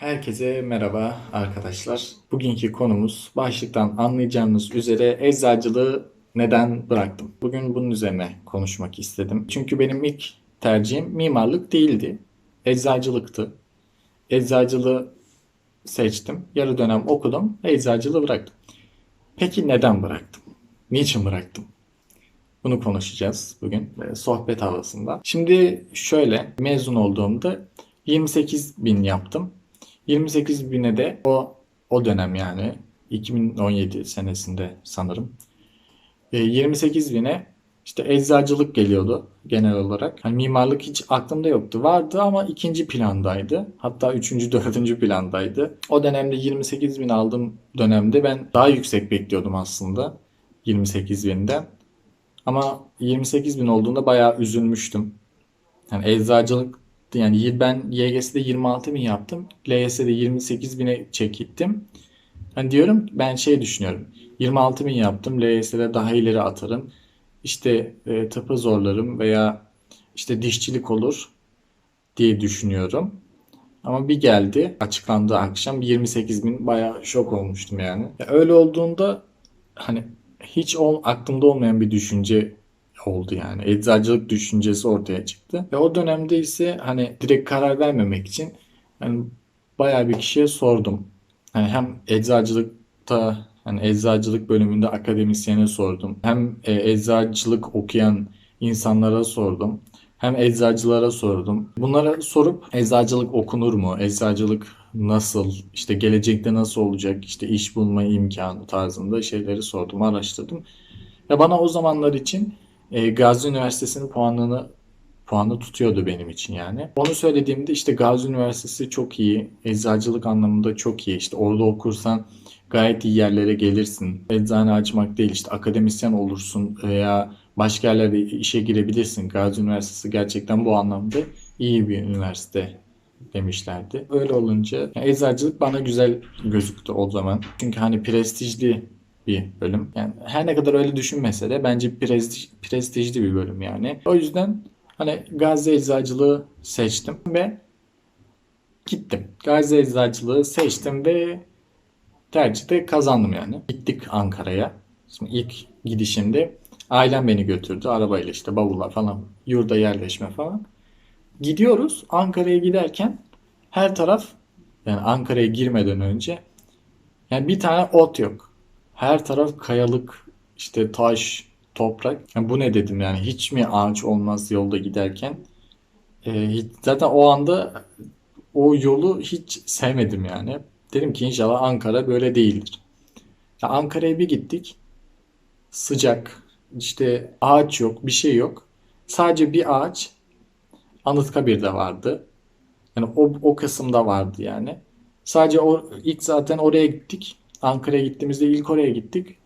Herkese merhaba arkadaşlar. Bugünkü konumuz başlıktan anlayacağınız üzere eczacılığı neden bıraktım? Bugün bunun üzerine konuşmak istedim. Çünkü benim ilk tercihim mimarlık değildi. Eczacılıktı. Eczacılığı seçtim. Yarı dönem okudum. Eczacılığı bıraktım. Peki neden bıraktım? Niçin bıraktım? Bunu konuşacağız bugün sohbet havasında. Şimdi şöyle mezun olduğumda 28 bin yaptım. 28 bine de o o dönem yani 2017 senesinde sanırım. E, 28 bine işte eczacılık geliyordu genel olarak. Hani mimarlık hiç aklımda yoktu. Vardı ama ikinci plandaydı. Hatta üçüncü, dördüncü plandaydı. O dönemde 28 bin aldığım dönemde ben daha yüksek bekliyordum aslında. 28 binden. Ama 28 bin olduğunda bayağı üzülmüştüm. Yani eczacılık yani ben YGS'de 26 bin yaptım. LYS'de 28 bine çekittim. Hani diyorum ben şey düşünüyorum. 26 bin yaptım. LYS'de daha ileri atarım. İşte e, tıpı zorlarım veya işte dişçilik olur diye düşünüyorum. Ama bir geldi açıklandı akşam 28 bin bayağı şok olmuştum yani. Ya öyle olduğunda hani hiç ol, aklımda olmayan bir düşünce oldu yani. Eczacılık düşüncesi ortaya çıktı. Ve o dönemde ise hani direkt karar vermemek için hani bayağı bir kişiye sordum. Hani hem eczacılıkta hani eczacılık bölümünde akademisyene sordum. Hem e, eczacılık okuyan insanlara sordum. Hem eczacılara sordum. Bunlara sorup eczacılık okunur mu? Eczacılık nasıl? İşte gelecekte nasıl olacak? İşte iş bulma imkanı tarzında şeyleri sordum, araştırdım. Ve bana o zamanlar için e, Gazi Üniversitesi'nin puanını puanı tutuyordu benim için yani. Onu söylediğimde işte Gazi Üniversitesi çok iyi. Eczacılık anlamında çok iyi. İşte orada okursan gayet iyi yerlere gelirsin. Eczane açmak değil işte akademisyen olursun veya başka yerlerde işe girebilirsin. Gazi Üniversitesi gerçekten bu anlamda iyi bir üniversite demişlerdi. Öyle olunca yani eczacılık bana güzel gözüktü o zaman. Çünkü hani prestijli bir bölüm. Yani her ne kadar öyle düşünmese de bence prestij, prestijli bir bölüm yani. O yüzden hani Gazi Eczacılığı seçtim ve gittim. Gazi Eczacılığı seçtim ve tercihte kazandım yani. Gittik Ankara'ya. Şimdi ilk gidişimde ailem beni götürdü. Arabayla işte bavullar falan, yurda yerleşme falan. Gidiyoruz. Ankara'ya giderken her taraf yani Ankara'ya girmeden önce yani bir tane ot yok. Her taraf kayalık, işte taş, toprak. Yani bu ne dedim yani hiç mi ağaç olmaz yolda giderken? Ee, hiç, zaten o anda o yolu hiç sevmedim yani. Dedim ki inşallah Ankara böyle değildir. Ya Ankara'ya bir gittik. Sıcak, işte ağaç yok, bir şey yok. Sadece bir ağaç Anıtkabir'de vardı. Yani o, o kısımda vardı yani. Sadece o ilk zaten oraya gittik. Ankara'ya gittiğimizde ilk oraya gittik.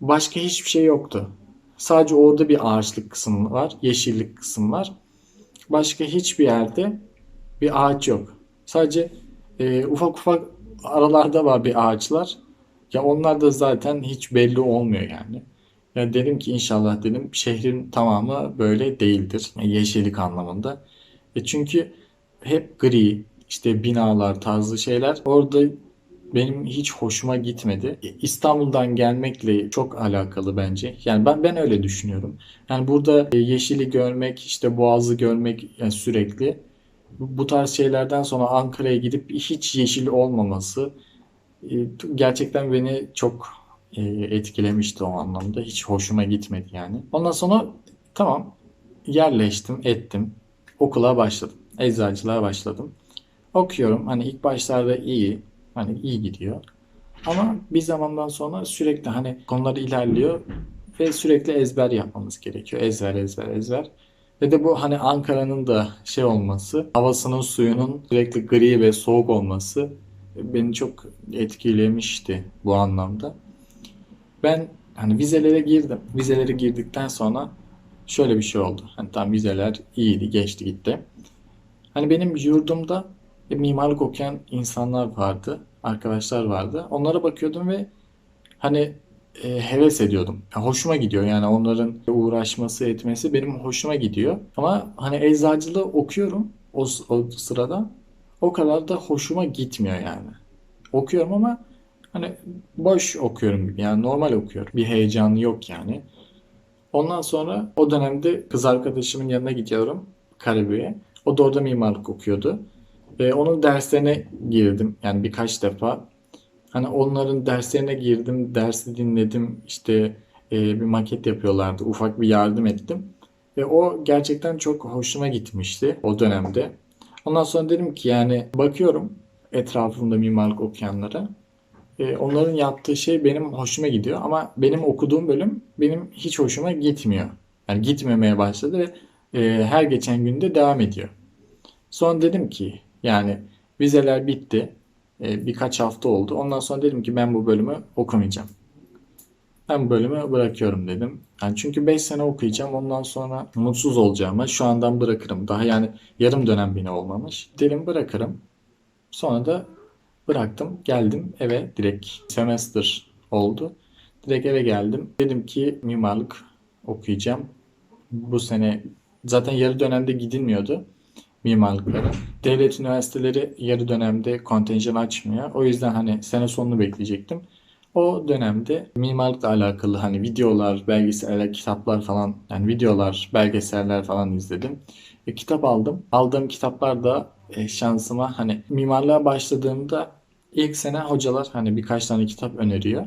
Başka hiçbir şey yoktu. Sadece orada bir ağaçlık kısım var, yeşillik kısım var. Başka hiçbir yerde bir ağaç yok. Sadece e, ufak ufak aralarda var bir ağaçlar. Ya onlar da zaten hiç belli olmuyor yani. Ya dedim ki inşallah dedim şehrin tamamı böyle değildir. Yeşillik anlamında. E çünkü hep gri, işte binalar tarzı şeyler orada benim hiç hoşuma gitmedi. İstanbul'dan gelmekle çok alakalı bence. Yani ben ben öyle düşünüyorum. Yani burada yeşili görmek, işte Boğaz'ı görmek yani sürekli bu tarz şeylerden sonra Ankara'ya gidip hiç yeşil olmaması e, gerçekten beni çok e, etkilemişti o anlamda. Hiç hoşuma gitmedi yani. Ondan sonra tamam yerleştim, ettim. Okula başladım. Eczacılığa başladım. Okuyorum. Hani ilk başlarda iyi. Hani iyi gidiyor. Ama bir zamandan sonra sürekli hani konuları ilerliyor ve sürekli ezber yapmamız gerekiyor. Ezber, ezber, ezber. Ve de bu hani Ankara'nın da şey olması, havasının suyunun sürekli gri ve soğuk olması beni çok etkilemişti bu anlamda. Ben hani vizelere girdim. Vizelere girdikten sonra şöyle bir şey oldu. Hani tam vizeler iyiydi, geçti gitti. Hani benim yurdumda mimarlık okuyan insanlar vardı, arkadaşlar vardı. Onlara bakıyordum ve hani e, heves ediyordum. Ya hoşuma gidiyor yani onların uğraşması etmesi benim hoşuma gidiyor. Ama hani eczacılığı okuyorum o, o sırada. o kadar da hoşuma gitmiyor yani. Okuyorum ama hani boş okuyorum yani normal okuyorum. Bir heyecanı yok yani. Ondan sonra o dönemde kız arkadaşımın yanına gidiyorum Karabük'e. O da orada mimarlık okuyordu. Ve onun derslerine girdim yani birkaç defa. Hani onların derslerine girdim, dersi dinledim. İşte e, bir maket yapıyorlardı. Ufak bir yardım ettim. Ve o gerçekten çok hoşuma gitmişti o dönemde. Ondan sonra dedim ki yani bakıyorum etrafımda mimarlık okuyanlara. E, onların yaptığı şey benim hoşuma gidiyor ama benim okuduğum bölüm benim hiç hoşuma gitmiyor. Yani gitmemeye başladı ve e, her geçen günde devam ediyor. Sonra dedim ki yani vizeler bitti. E, birkaç hafta oldu. Ondan sonra dedim ki ben bu bölümü okumayacağım. Ben bu bölümü bırakıyorum dedim. Yani çünkü 5 sene okuyacağım. Ondan sonra mutsuz olacağıma şu andan bırakırım. Daha yani yarım dönem bile olmamış. Dedim bırakırım. Sonra da bıraktım. Geldim eve direkt semester oldu. Direkt eve geldim. Dedim ki mimarlık okuyacağım. Bu sene zaten yarı dönemde gidilmiyordu mimarlıklara. Devlet üniversiteleri yarı dönemde kontenjan açmıyor. O yüzden hani sene sonunu bekleyecektim. O dönemde mimarlıkla alakalı hani videolar, belgeseller, kitaplar falan yani videolar, belgeseller falan izledim. E, kitap aldım. Aldığım kitaplar da e, şansıma hani mimarlığa başladığımda ilk sene hocalar hani birkaç tane kitap öneriyor.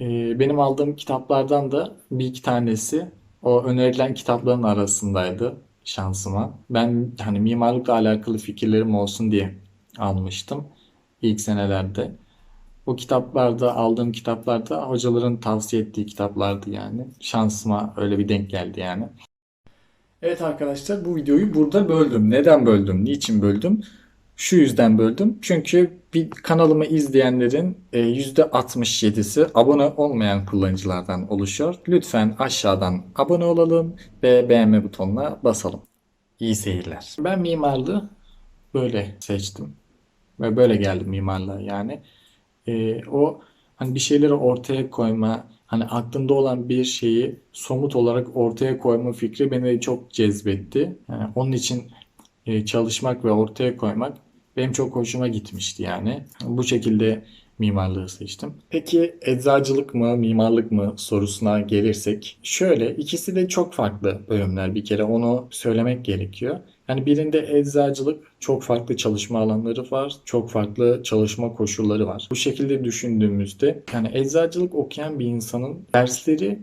E, benim aldığım kitaplardan da bir iki tanesi o önerilen kitapların arasındaydı şansıma. Ben hani mimarlıkla alakalı fikirlerim olsun diye almıştım ilk senelerde. O kitaplarda aldığım kitaplarda hocaların tavsiye ettiği kitaplardı yani. Şansıma öyle bir denk geldi yani. Evet arkadaşlar bu videoyu burada böldüm. Neden böldüm? Niçin böldüm? Şu yüzden böldüm. Çünkü bir kanalımı izleyenlerin %67'si e, abone olmayan kullanıcılardan oluşuyor. Lütfen aşağıdan abone olalım ve beğenme butonuna basalım. İyi seyirler. Ben mimarlığı böyle seçtim. Ve böyle geldim mimarlığa yani. Ee, o hani bir şeyleri ortaya koyma, hani aklında olan bir şeyi somut olarak ortaya koyma fikri beni çok cezbetti. Yani onun için e, çalışmak ve ortaya koymak benim çok hoşuma gitmişti yani. Bu şekilde mimarlığı seçtim. Peki eczacılık mı, mimarlık mı sorusuna gelirsek şöyle ikisi de çok farklı bölümler bir kere onu söylemek gerekiyor. Yani birinde eczacılık çok farklı çalışma alanları var, çok farklı çalışma koşulları var. Bu şekilde düşündüğümüzde yani eczacılık okuyan bir insanın dersleri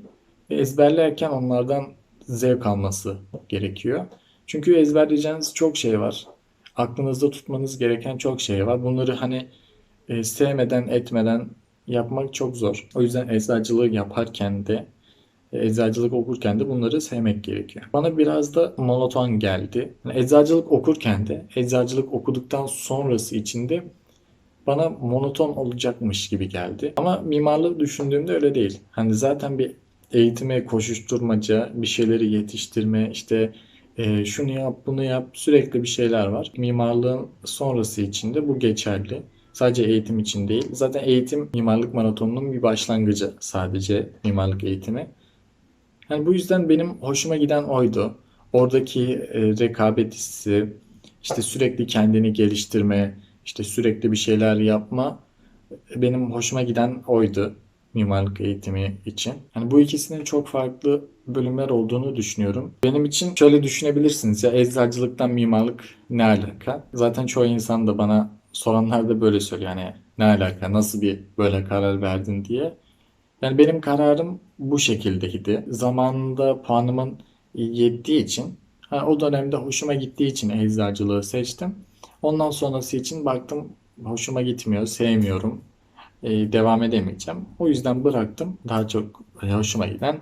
ezberlerken onlardan zevk alması gerekiyor. Çünkü ezberleyeceğiniz çok şey var. Aklınızda tutmanız gereken çok şey var. Bunları hani e, sevmeden etmeden yapmak çok zor. O yüzden eczacılığı yaparken de e, eczacılık okurken de bunları sevmek gerekiyor. Bana biraz da monoton geldi. Yani eczacılık okurken de eczacılık okuduktan sonrası içinde bana monoton olacakmış gibi geldi. Ama mimarlığı düşündüğümde öyle değil. Hani zaten bir eğitime koşuşturmaca, bir şeyleri yetiştirme, işte e, şunu yap, bunu yap sürekli bir şeyler var. Mimarlığın sonrası içinde bu geçerli. Sadece eğitim için değil. Zaten eğitim mimarlık maratonunun bir başlangıcı sadece mimarlık eğitimi. Yani bu yüzden benim hoşuma giden oydu. Oradaki e, rekabet hissi, işte sürekli kendini geliştirme, işte sürekli bir şeyler yapma benim hoşuma giden oydu mimarlık eğitimi için. Yani bu ikisinin çok farklı bölümler olduğunu düşünüyorum. Benim için şöyle düşünebilirsiniz ya eczacılıktan mimarlık ne alaka? Zaten çoğu insan da bana soranlar da böyle söylüyor yani ne alaka nasıl bir böyle karar verdin diye. Yani benim kararım bu şekildeydi. Zamanında puanımın yettiği için yani o dönemde hoşuma gittiği için eczacılığı seçtim. Ondan sonrası için baktım hoşuma gitmiyor, sevmiyorum. Ee, devam edemeyeceğim. O yüzden bıraktım. Daha çok hoşuma giden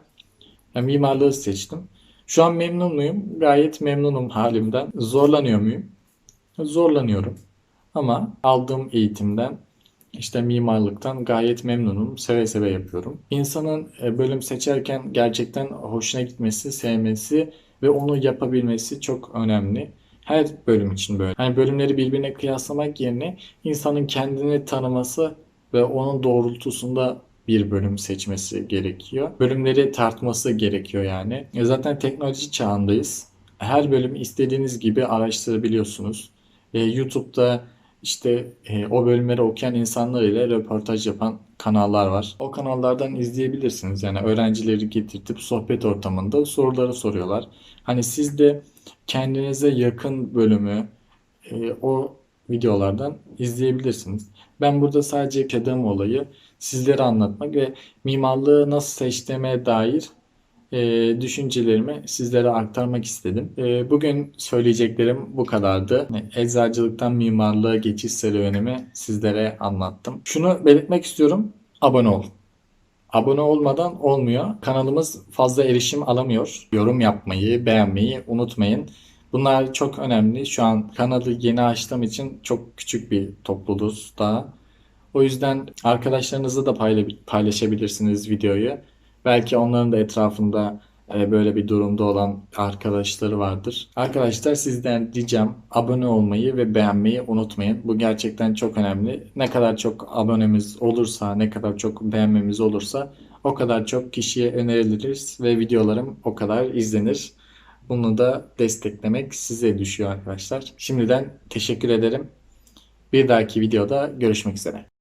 yani mimarlığı seçtim. Şu an memnun muyum? Gayet memnunum halimden. Zorlanıyor muyum? Zorlanıyorum. Ama aldığım eğitimden işte mimarlıktan gayet memnunum. Seve seve yapıyorum. İnsanın e, bölüm seçerken gerçekten hoşuna gitmesi, sevmesi ve onu yapabilmesi çok önemli. Her bölüm için böyle. Hani bölümleri birbirine kıyaslamak yerine insanın kendini tanıması ve onun doğrultusunda bir bölüm seçmesi gerekiyor. Bölümleri tartması gerekiyor yani. E, zaten teknoloji çağındayız. Her bölümü istediğiniz gibi araştırabiliyorsunuz. e, YouTube'da işte e, o bölümleri okuyan insanlar ile röportaj yapan kanallar var. O kanallardan izleyebilirsiniz. Yani öğrencileri getirtip sohbet ortamında soruları soruyorlar. Hani siz de kendinize yakın bölümü e, o videolardan izleyebilirsiniz. Ben burada sadece yaşadığım olayı sizlere anlatmak ve mimarlığı nasıl seçtiğime dair e, düşüncelerimi sizlere aktarmak istedim. E, bugün söyleyeceklerim bu kadardı. Eczacılıktan mimarlığa geçiş serüvenimi sizlere anlattım. Şunu belirtmek istiyorum. Abone ol. Abone olmadan olmuyor. Kanalımız fazla erişim alamıyor. Yorum yapmayı, beğenmeyi unutmayın. Bunlar çok önemli. Şu an kanalı yeni açtığım için çok küçük bir topluluğuz daha. O yüzden arkadaşlarınızla da payla- paylaşabilirsiniz videoyu. Belki onların da etrafında e, böyle bir durumda olan arkadaşları vardır. Arkadaşlar sizden ricam abone olmayı ve beğenmeyi unutmayın. Bu gerçekten çok önemli. Ne kadar çok abonemiz olursa, ne kadar çok beğenmemiz olursa o kadar çok kişiye öneriliriz ve videolarım o kadar izlenir. Bunu da desteklemek size düşüyor arkadaşlar. Şimdiden teşekkür ederim. Bir dahaki videoda görüşmek üzere.